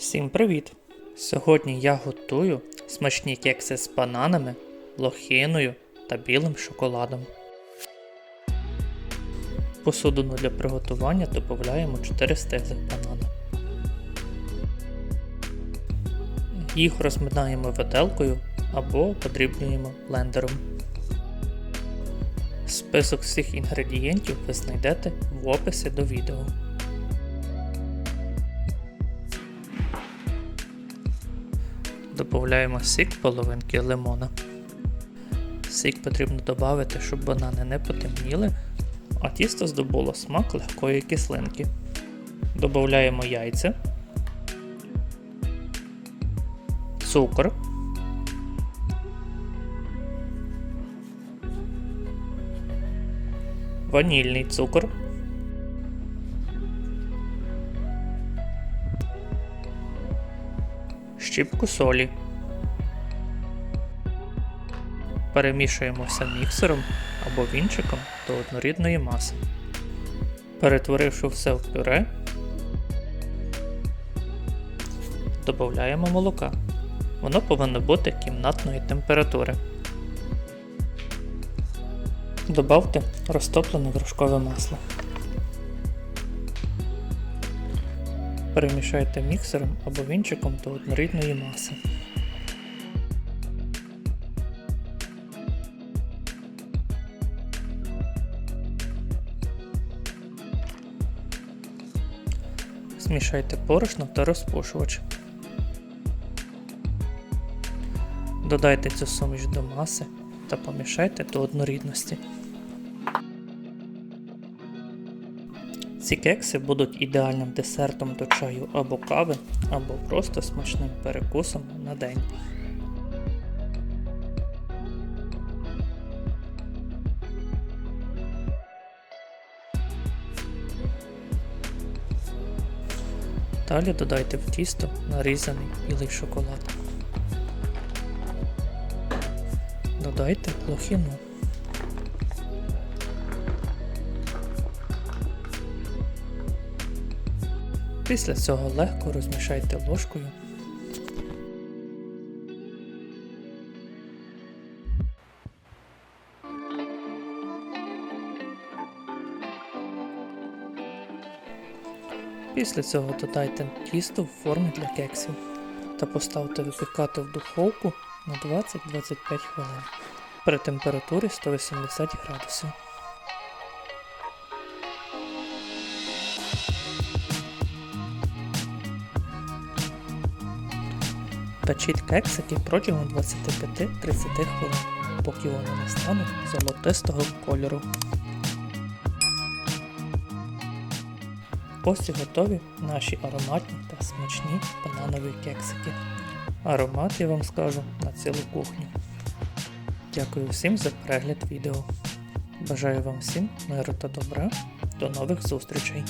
Всім привіт! Сьогодні я готую смачні кекси з бананами, лохиною та білим шоколадом. Посудину для приготування додаємо 4 стеглих банана. Їх розминаємо виделкою або подрібнюємо блендером. Список всіх інгредієнтів ви знайдете в описі до відео. Додаємо сік половинки лимона. Сік потрібно додати, щоб банани не потемніли, а тісто здобуло смак легкої кислинки. Додаємо яйця, цукор, ванільний цукор. Щіпку солі. Перемішуємо все міксером або вінчиком до однорідної маси. Перетворивши все в пюре, додаємо молока. Воно повинно бути кімнатної температури. Добавте розтоплене вершкове масло. Перемішайте міксером або вінчиком до однорідної маси. Змішайте борошно та розпушувач. Додайте цю суміш до маси та помішайте до однорідності. Ці кекси будуть ідеальним десертом до чаю або кави, або просто смачним перекусом на день. Далі додайте в тісто нарізаний білий шоколад. Додайте лохіну. Після цього легко розмішайте ложкою. Після цього додайте тісто в формі для кексів та поставте випікати в духовку на 20-25 хвилин при температурі 180 градусів. Печіть кексики протягом 25-30 хвилин, поки вони не стануть золотистого кольору. Ось і готові наші ароматні та смачні бананові кексики. Аромат я вам скажу на цілу кухню. Дякую всім за перегляд відео. Бажаю вам всім миру та добра. До нових зустрічей!